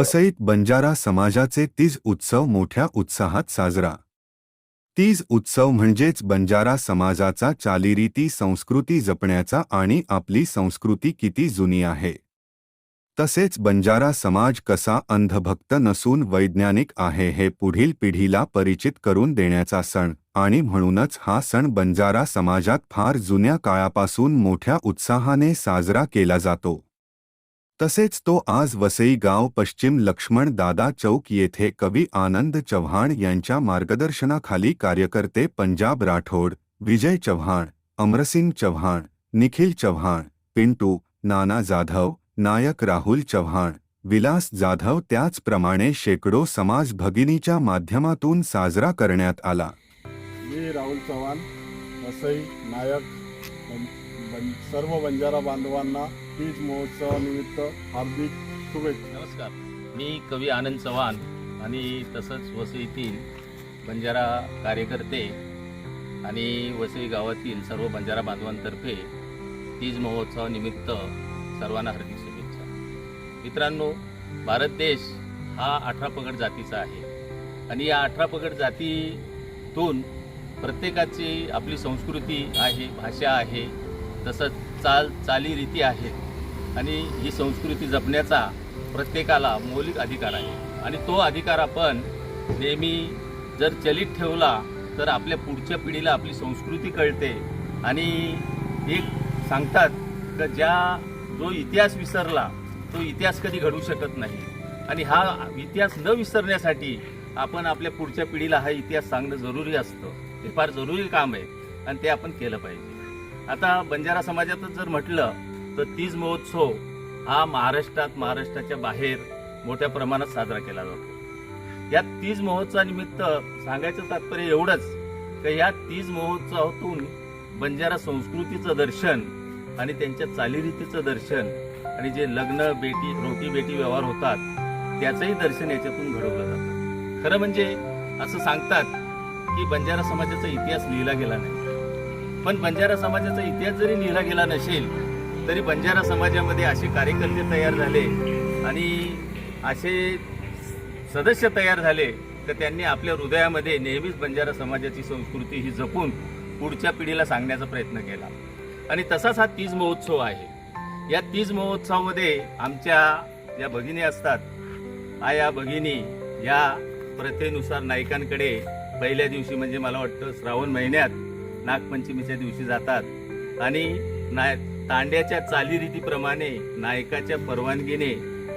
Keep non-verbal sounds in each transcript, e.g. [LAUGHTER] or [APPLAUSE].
वसईत बंजारा समाजाचे तीज उत्सव मोठ्या उत्साहात साजरा. तीज उत्सव म्हणजेच बंजारा समाजाचा चालीरीती संस्कृती जपण्याचा आणि आपली संस्कृती किती जुनी आहे. तसेच बंजारा समाज कसा अंधभक्त नसून वैज्ञानिक आहे हे पुढील पिढीला परिचित करून देण्याचा सण आणि म्हणूनच हा सण बंजारा समाजात फार जुन्या काळापासून मोठ्या उत्साहाने साजरा केला जातो. तसेच तो आज वसई गाव पश्चिम लक्ष्मण दादा चौक येथे कवी आनंद चव्हाण यांच्या मार्गदर्शनाखाली कार्यकर्ते पंजाब राठोड विजय चव्हाण अमरसिंग चव्हाण निखिल चव्हाण पिंटू नाना जाधव नायक राहुल चव्हाण विलास जाधव त्याचप्रमाणे शेकडो समाज भगिनीच्या माध्यमातून साजरा करण्यात आला. मी राहुल चव्हाण वसई नायक सर्व बंजारा बांधवांना तीज महोत्सवानिमित्त हार्दिक शुभेच्छा. नमस्कार. मी कवी आनंद चव्हाण आणि तसंच वसईतील बंजारा कार्यकर्ते आणि वसई गावातील सर्व बंजारा बांधवांतर्फे तीज महोत्सवानिमित्त सर्वांना हार्दिक शुभेच्छा. मित्रांनो भारत देश हा अठरा पगड जातीचा आहे आणि या अठरा पगड जातीतून प्रत्येकाची आपली संस्कृती आहे भाषा आहे तसंच चाल चालीरीती आहेत आणि ही संस्कृती जपण्याचा प्रत्येकाला मौलिक अधिकार आहे. आणि तो अधिकार आपण नेहमी जर चलित ठेवला तर आपल्या पुढच्या पिढीला आपली संस्कृती कळते. आणि एक सांगतात की ज्या जो इतिहास विसरला तो इतिहास कधी घडू शकत नाही. आणि हा इतिहास न विसरण्यासाठी आपण आपल्या पुढच्या पिढीला हा इतिहास सांगणं जरुरी असतं. हे फार जरुरी काम आहे. आणि ते आपण केलं पाहिजे. आता बंजारा समाजातच जर म्हटलं तर तीज महोत्सव हा महाराष्ट्रात महाराष्ट्राच्या बाहेर मोठ्या प्रमाणात साजरा केला जातो. या तीज महोत्सवानिमित्त सांगायचं तात्पर्य एवढंच की या तीज महोत्सवातून बंजारा संस्कृतीचं दर्शन आणि त्यांच्या चालीरीतीचं दर्शन आणि जे लग्न बेटी रोटी बेटी व्यवहार होतात त्याचंही दर्शन याच्यातून घडवलं जातं. खरं म्हणजे असं सांगतात की बंजारा समाजाचा इतिहास लिहिला गेला नाही. पण बंजारा समाजाचा इतिहास जरी लिहिला गेला नसेल तरी बंजारा समाजामध्ये असे कार्यकर्ते तयार झाले आणि असे सदस्य तयार झाले तर त्यांनी आपल्या हृदयामध्ये नेहमीच बंजारा समाजाची संस्कृती ही जपून पुढच्या पिढीला सांगण्याचा प्रयत्न केला. आणि तसाच हा तीज महोत्सव आहे. या तीज महोत्सवामध्ये आमच्या ज्या भगिनी असतात आया भगिनी या प्रथेनुसार नायकांकडे पहिल्या दिवशी म्हणजे मला वाटतं श्रावण महिन्यात नागपंचमीच्या दिवशी जातात. आणि नाय तांड्याच्या चालीरीतीप्रमाणे नायकाच्या परवानगीने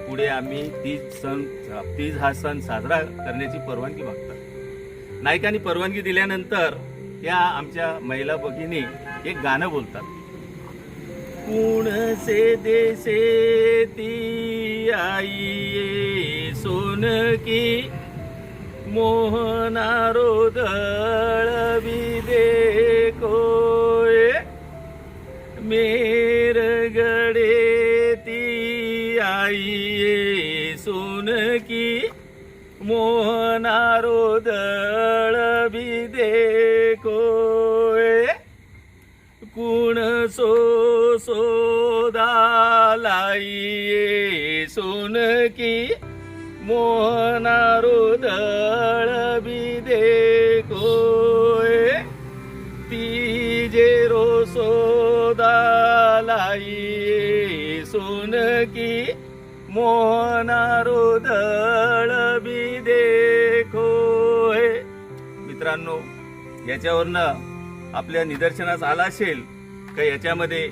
पुढे आम्ही तीज सण तीज हा सण साजरा करण्याची परवानगी मागतात. नायकांनी परवानगी दिल्यानंतर या आमच्या महिला भगिनी एक गाणं बोलतात. कुण से देसे ती आई सोन की मोहनारो मेर गडे ती आईये सुन की मोहनारो दळवी दे कोय कुण सो सोदा सुन की मोहनारो दळ मोहनारो दळ बी दे हे. मित्रांनो याच्यावरनं आपल्या निदर्शनास आला असेल का याच्यामध्ये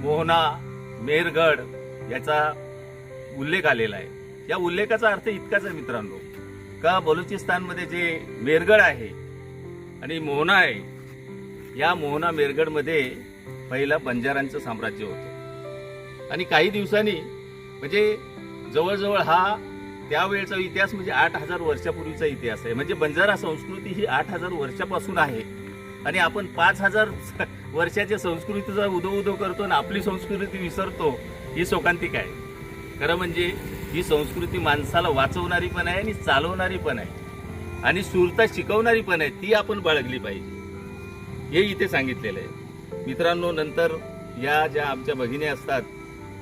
मोहना मेरगड याचा उल्लेख आलेला आहे. या उल्लेखाचा अर्थ इतकाच आहे मित्रांनो का बलुचिस्तानमध्ये जे मेरगड आहे आणि मोहना आहे या मोहना मेरगडमध्ये पहिला बंजारांचं साम्राज्य होतं. आणि काही दिवसांनी म्हणजे जवळजवळ हा त्यावेळचा इतिहास म्हणजे आठ हजार वर्षापूर्वीचा इतिहास आहे. म्हणजे बंजारा संस्कृती ही आठ हजार वर्षापासून आहे. आणि आपण पाच हजार [LAUGHS] वर्षाच्या संस्कृतीचा उदो उदो करतो आणि आपली संस्कृती विसरतो ही शोकांतिक आहे. खरं म्हणजे ही संस्कृती माणसाला वाचवणारी पण आहे आणि चालवणारी पण आहे. आणि सुरता शिकवणारी पण आहे ती आपण बाळगली पाहिजे. हे इथे सांगितलेलं आहे. मित्रांनो नंतर या ज्या आमच्या भगिनी असतात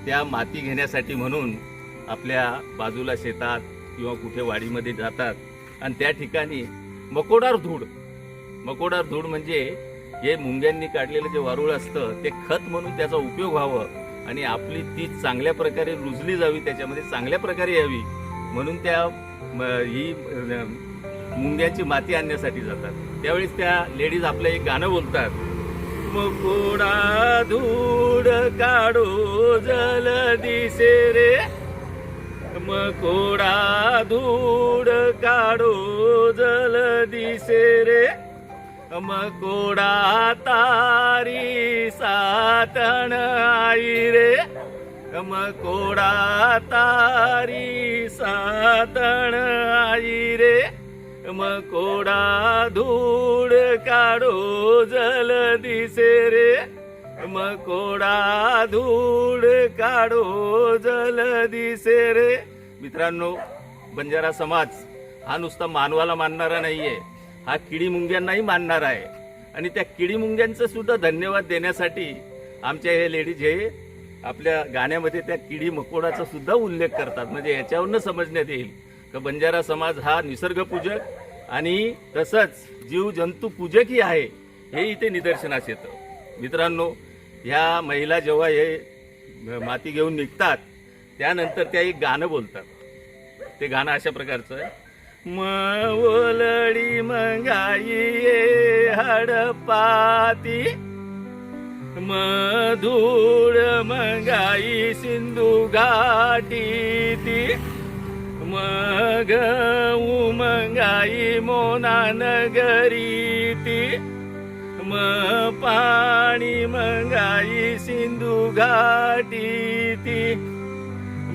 त्या माती घेण्यासाठी म्हणून आपल्या बाजूला शेतात किंवा कुठे वाडीमध्ये जातात. आणि त्या ठिकाणी मकोडार धूड मकोडार धूड म्हणजे हे मुंग्यांनी काढलेलं जे वारुळ असतं ते खत म्हणून त्याचा उपयोग व्हावं. आणि आपली ती चांगल्या प्रकारे रुजली जावी त्याच्यामध्ये चांगल्या प्रकारे यावी. म्हणून त्या ही मुंग्याची माती आणण्यासाठी जातात. त्यावेळेस त्या लेडीज आपलं एक गाणं बोलतात. मकोडा धूड काढो जल दिसे रे. मकोडा धूड काढो जल दिसे रे। मकोडा तारी सातण आई रे। मकोडा तारी सातण आई रे। मकोडा धूड काढो जल दिसे रे। मकोडा धूड काढो जल दिसे रे. मित्रांनो बंजारा समाज हा नुसता मानवाला मानणारा नाहीये. हा किडी मुंग्यांनाही मानणार आहे. आणि त्या किडी मुंग्यांचं सुद्धा धन्यवाद देण्यासाठी आमच्या हे लेडीज हे आपल्या गाण्यामध्ये त्या किडी मकोडाचा सुद्धा उल्लेख करतात. म्हणजे याच्यावरनं समजण्यात येईल का बंजारा समाज हा निसर्गपूजक आणि तसंच जीव जंतू पूजकही आहे हे इथे निदर्शनास येतं. मित्रांनो ह्या महिला जेव्हा हे माती घेऊन निघतात त्यानंतर त्या एक गाणं बोलतात. ते गाणं अशा प्रकारचं आहे. मवलडी मंगाई ये हडपाती मधुळ मंगाई सिंधू घाटी ती मग उमंगाई मोना नगरी ती म पाणी मंगाई सिंधू घाटी ती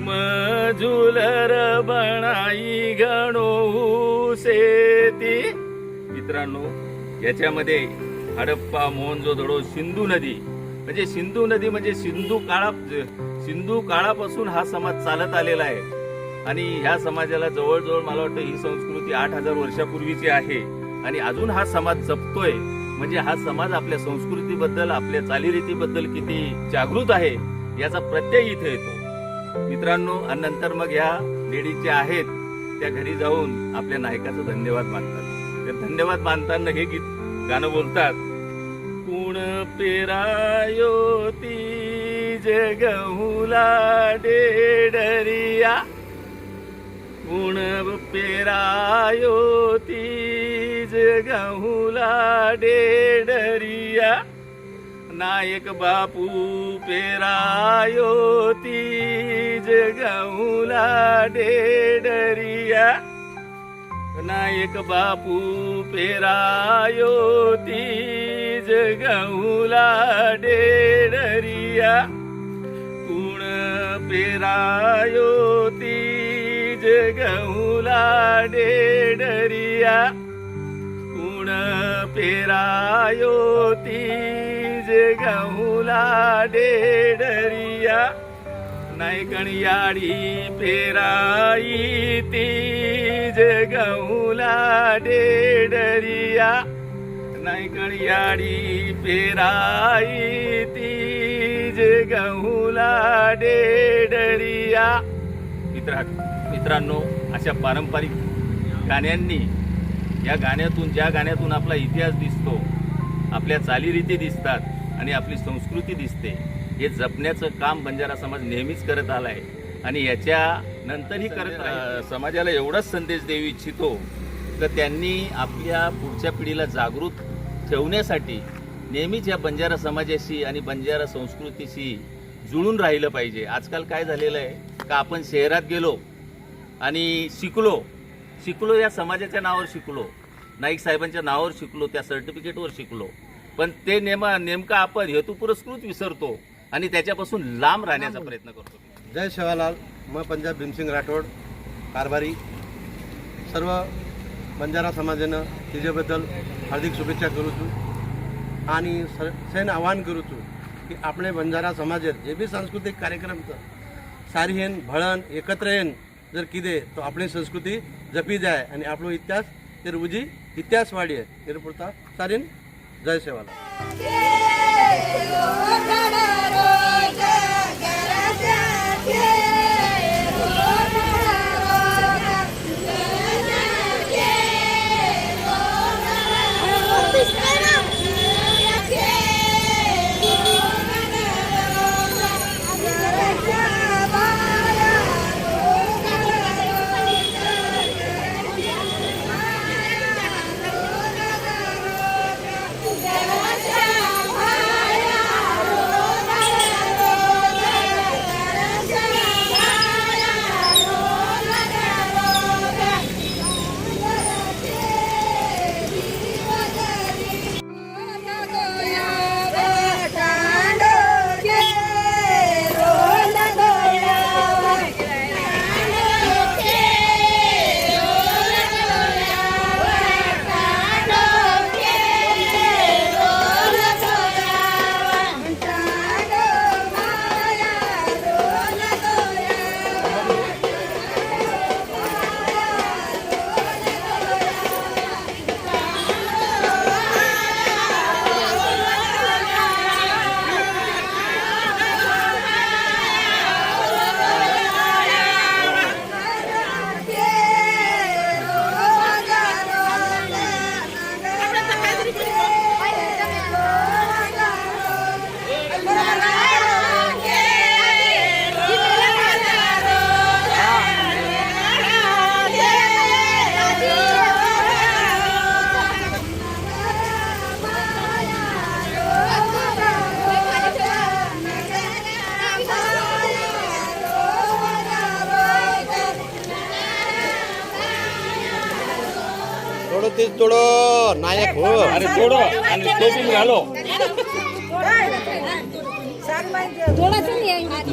मजुलर बनाई गणो शेती मित्रांनो याच्यामध्ये हडप्पा मोहनजोदडो सिंधू नदी. म्हणजे सिंधू नदी म्हणजे सिंधू काळा सिंधू काळापासून हा समाज चालत आलेला आहे. आणि ह्या समाजाला जवळजवळ मला वाटतं ही संस्कृती आठ हजार वर्षापूर्वीची आहे. आणि अजून हा समाज जपतोय. म्हणजे हा समाज आपल्या संस्कृतीबद्दल आपल्या चालीरीतीबद्दल किती जागृत आहे याचा प्रत्यय इथे येतो. मित्रांनो आणि नंतर मग ह्या लेडीज ज्या आहेत त्या घरी जाऊन आपल्या नायकाचं धन्यवाद मानतात. तर धन्यवाद मानताना हे गीत गाणं बोलतात. कुण पेरायो ती जगहुला डेडरिया कुण पेरायो ती गहुला डेडरिया नायक बापू पेरायो तीज गहुला डेडरिया नायक बापू पेरायो तीज गहुला डेडरिया कुण पेरायो तीज गहुला डेडरिया पेरायो तीज गहुला डेडरिया नायकणियाडी पेराई तीज गहुला डेडरिया नायकणियाडी पेराई तीज गहुला डेडरिया मित्रा मित्रांनो अशा पारंपरिक गाण्यांनी या गाण्यातून ज्या गाण्यातून आपला इतिहास दिसतो आपल्या चालीरीती दिसतात आणि आपली संस्कृती दिसते हे जपण्याचं काम बंजारा समाज नेहमीच करत आलाय. आणि याच्या नंतरही करत. समाजाला एवढाच संदेश देऊ इच्छितो तर त्यांनी आपल्या पुढच्या पिढीला जागृत ठेवण्यासाठी नेहमीच या बंजारा समाजाशी आणि बंजारा संस्कृतीशी जुळून राहिलं पाहिजे. आजकाल काय झालेलं आहे? का आपण शहरात गेलो आणि शिकलो शिकलो या समाजाच्या नावावर शिकलो नाईक साहेबांच्या नावावर शिकलो त्या सर्टिफिकेटवर शिकलो पण ते नेमा नेमका आपण हेतू पुरस्कृत विसरतो आणि त्याच्यापासून लांब राहण्याचा प्रयत्न करतो जय शेवालाल मैं पंजाब भीमसिंग राठोड कारभारी सर्व बंजारा समाजानं तिच्याबद्दल हार्दिक शुभेच्छा करू છું आणि सर सैन आवाहन करू છું की આપણે બંજારા સમાજે જે બી સાંસ્કૃતિક કાર્યક્રમ છે સારી હેન ભળન એકત્ર હેન જર કીધે તો આપણી સંસ્કૃતિ જપી જાય અને આપણો ઇતિહાસ તે રૂજી ઇતિહાસ વાળીએ એ પૂરતા સારી જય સેવાલાલ तीच तोडो नायक हो. अरे तोडो आणि टोपी घालो.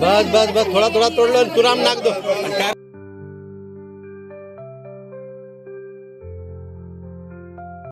बस बस बस. थोडा थोडा तोडलो तुराम नाक दो.